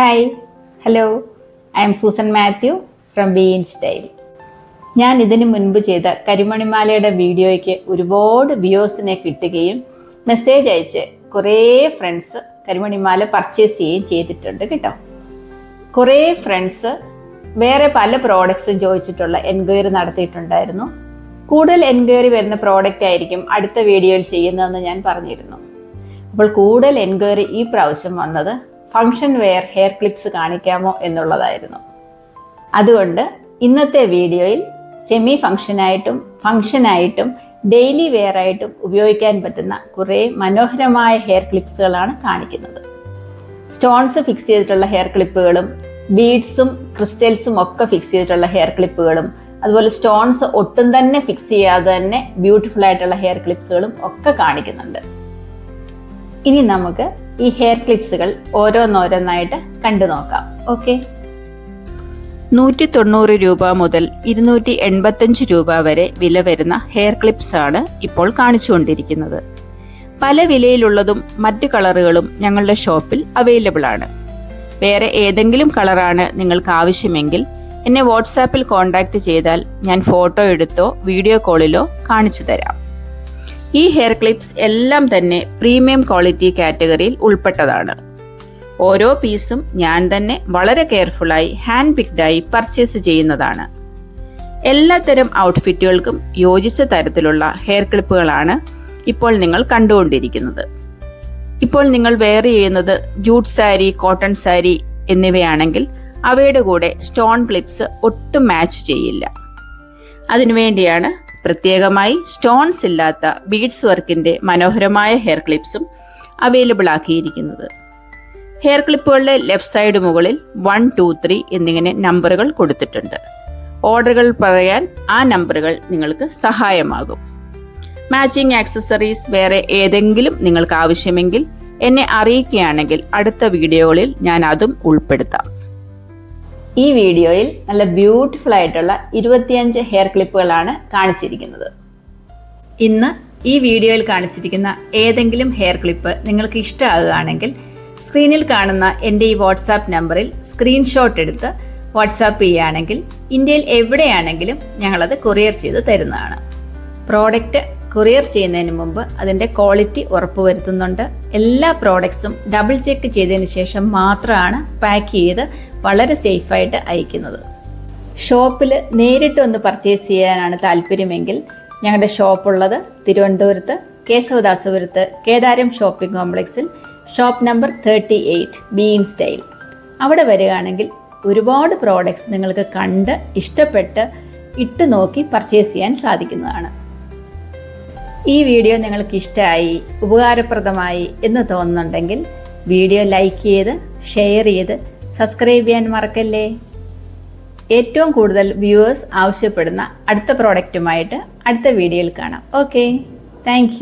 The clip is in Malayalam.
Hi hello I'm Susan Mathew from be in style ഞാൻ ഇതിനു മുൻപ് ചെയ്ത കരിമണിമാലയുടെ വീഡിയോയ്ക്ക് ഒരുപാട് വ്യൂസിനെ കിട്ടുകയും മെസ്സേജ് അയച്ച് കുറേ ഫ്രണ്ട്സ് കരിമണിമാല പർച്ചേസ് ചെയ്യുകയും ചെയ്തിട്ടുണ്ട് കേട്ടോ. കുറേ ഫ്രണ്ട്സ് വേറെ പല പ്രോഡക്ട്സും ചോദിച്ചിട്ടുള്ള എൻക്വയറി നടത്തിയിട്ടുണ്ടായിരുന്നു. കൂടുതൽ എൻക്വയറി വരുന്ന പ്രോഡക്റ്റ് ആയിരിക്കും അടുത്ത വീഡിയോയിൽ ചെയ്യുന്നതെന്ന് ഞാൻ പറഞ്ഞിരുന്നു. അപ്പോൾ കൂടുതൽ എൻക്വയറി ഈ പ്രാവശ്യം വന്നത് ഫങ്ഷൻ വെയർ ഹെയർ ക്ലിപ്സ് കാണിക്കാമോ എന്നുള്ളതായിരുന്നു. അതുകൊണ്ട് ഇന്നത്തെ വീഡിയോയിൽ സെമി ഫങ്ഷനായിട്ടും ഫങ്ഷനായിട്ടും ഡെയിലി വെയർ ആയിട്ടും ഉപയോഗിക്കാൻ പറ്റുന്ന കുറേ മനോഹരമായ ഹെയർ ക്ലിപ്സുകളാണ് കാണിക്കുന്നത്. സ്റ്റോൺസ് ഫിക്സ് ചെയ്തിട്ടുള്ള ഹെയർ ക്ലിപ്പുകളും ബീഡ്സും ക്രിസ്റ്റൽസും ഒക്കെ ഫിക്സ് ചെയ്തിട്ടുള്ള ഹെയർ ക്ലിപ്പുകളും അതുപോലെ സ്റ്റോൺസ് ഒട്ടും തന്നെ ഫിക്സ് ചെയ്യാതെ തന്നെ ബ്യൂട്ടിഫുൾ ആയിട്ടുള്ള ഹെയർ ക്ലിപ്സുകളും ഒക്കെ കാണിക്കുന്നുണ്ട്. ഇനി നമുക്ക് ഈ ഹെയർ ക്ലിപ്സുകൾ ഓരോന്നോരോന്നായിട്ട് കണ്ടു നോക്കാം. ഓക്കെ നൂറ്റി തൊണ്ണൂറ് രൂപ മുതൽ ഇരുന്നൂറ്റി എൺപത്തഞ്ച് രൂപ വരെ വില വരുന്ന ഹെയർ ക്ലിപ്സ് ആണ് ഇപ്പോൾ കാണിച്ചുകൊണ്ടിരിക്കുന്നത്. പല വിലയിലുള്ളതും മറ്റ് കളറുകളും ഞങ്ങളുടെ ഷോപ്പിൽ അവൈലബിൾ ആണ്. വേറെ ഏതെങ്കിലും കളറാണ് നിങ്ങൾക്ക് ആവശ്യമെങ്കിൽ എന്നെ വാട്സാപ്പിൽ കോൺടാക്റ്റ് ചെയ്താൽ ഞാൻ ഫോട്ടോ എടുത്തോ വീഡിയോ കോളിലോ കാണിച്ചു തരാം. ഈ ഹെയർ ക്ലിപ്സ് എല്ലാം തന്നെ പ്രീമിയം ക്വാളിറ്റി കാറ്റഗറിയിൽ ഉൾപ്പെട്ടതാണ്. ഓരോ പീസും ഞാൻ തന്നെ വളരെ കെയർഫുള്ളായി ഹാൻഡ് പിക്ഡായി പർച്ചേസ് ചെയ്യുന്നതാണ്. എല്ലാത്തരം ഔട്ട്ഫിറ്റുകൾക്കും യോജിച്ച തരത്തിലുള്ള ഹെയർ ക്ലിപ്പുകളാണ് ഇപ്പോൾ നിങ്ങൾ കണ്ടുകൊണ്ടിരിക്കുന്നത്. ഇപ്പോൾ നിങ്ങൾ വെയർ ചെയ്യുന്നത് ജൂട്ട് സാരി കോട്ടൺ സാരി എന്നിവയാണെങ്കിൽ അവയുടെ കൂടെ സ്റ്റോൺ ക്ലിപ്സ് ഒട്ടും മാച്ച് ചെയ്യില്ല. അതിനുവേണ്ടിയാണ് പ്രത്യേകമായി സ്റ്റോൺസ് ഇല്ലാത്ത ബീഡ്സ് വർക്കിന്റെ മനോഹരമായ ഹെയർ ക്ലിപ്സും അവൈലബിൾ ആക്കിയിരിക്കുന്നത്. ഹെയർ ക്ലിപ്പുകളുടെ ലെഫ്റ്റ് സൈഡ് മുകളിൽ വൺ ടു ത്രീ എന്നിങ്ങനെ നമ്പറുകൾ കൊടുത്തിട്ടുണ്ട്. ഓർഡറുകൾ പറയാൻ ആ നമ്പറുകൾ നിങ്ങൾക്ക് സഹായമാകും. മാച്ചിങ് ആക്സസറീസ് വേറെ ഏതെങ്കിലും നിങ്ങൾക്ക് ആവശ്യമെങ്കിൽ എന്നെ അറിയിക്കുകയാണെങ്കിൽ അടുത്ത വീഡിയോകളിൽ ഞാൻ അതും ഉൾപ്പെടുത്താം. ഈ വീഡിയോയിൽ നല്ല ബ്യൂട്ടിഫുൾ ആയിട്ടുള്ള ഇരുപത്തിയഞ്ച് ഹെയർ ക്ലിപ്പുകളാണ് കാണിച്ചിരിക്കുന്നത്. ഇന്ന് ഈ വീഡിയോയിൽ കാണിച്ചിരിക്കുന്ന ഏതെങ്കിലും ഹെയർ ക്ലിപ്പ് നിങ്ങൾക്ക് ഇഷ്ടമാകുകയാണെങ്കിൽ സ്ക്രീനിൽ കാണുന്ന എന്റെ ഈ വാട്സാപ്പ് നമ്പറിൽ സ്ക്രീൻഷോട്ട് എടുത്ത് വാട്സാപ്പ് ചെയ്യുകയാണെങ്കിൽ ഇന്ത്യയിൽ എവിടെയാണെങ്കിലും ഞങ്ങളത് കൊറിയർ ചെയ്ത് തരുന്നതാണ്. പ്രോഡക്റ്റ് കൊറിയർ ചെയ്യുന്നതിന് മുമ്പ് അതിന്റെ ക്വാളിറ്റി ഉറപ്പുവരുത്തുന്നുണ്ട്. എല്ലാ പ്രോഡക്ട്സും ഡബിൾ ചെക്ക് ചെയ്തതിന് ശേഷം മാത്രമാണ് പാക്ക് ചെയ്ത് വളരെ സേഫായിട്ട് അയക്കുന്നത്. ഷോപ്പിൽ നേരിട്ട് ഒന്ന് പർച്ചേസ് ചെയ്യാനാണ് താല്പര്യമെങ്കിൽ ഞങ്ങളുടെ ഷോപ്പുള്ളത് തിരുവനന്തപുരത്ത് കേശവദാസപുരത്ത് കേദാരം ഷോപ്പിംഗ് കോംപ്ലക്സിൽ shop number thirty eight be in style. അവിടെ വരികയാണെങ്കിൽ ഒരുപാട് പ്രോഡക്ട്സ് നിങ്ങൾക്ക് കണ്ട് ഇഷ്ടപ്പെട്ട് ഇട്ട് നോക്കി പർച്ചേസ് ചെയ്യാൻ സാധിക്കുന്നതാണ്. ഈ വീഡിയോ നിങ്ങൾക്ക് ഇഷ്ടമായി ഉപകാരപ്രദമായി എന്ന് തോന്നുന്നുണ്ടെങ്കിൽ വീഡിയോ ലൈക്ക് ചെയ്ത് ഷെയർ ചെയ്ത് സബ്സ്ക്രൈബ് ചെയ്യാൻ മറക്കല്ലേ? ഏറ്റവും കൂടുതൽ വ്യൂവേഴ്സ് ആവശ്യപ്പെടുന്ന അടുത്ത പ്രോഡക്റ്റുമായിട്ട് അടുത്ത വീഡിയോയിൽ കാണാം. ഓക്കെ. താങ്ക്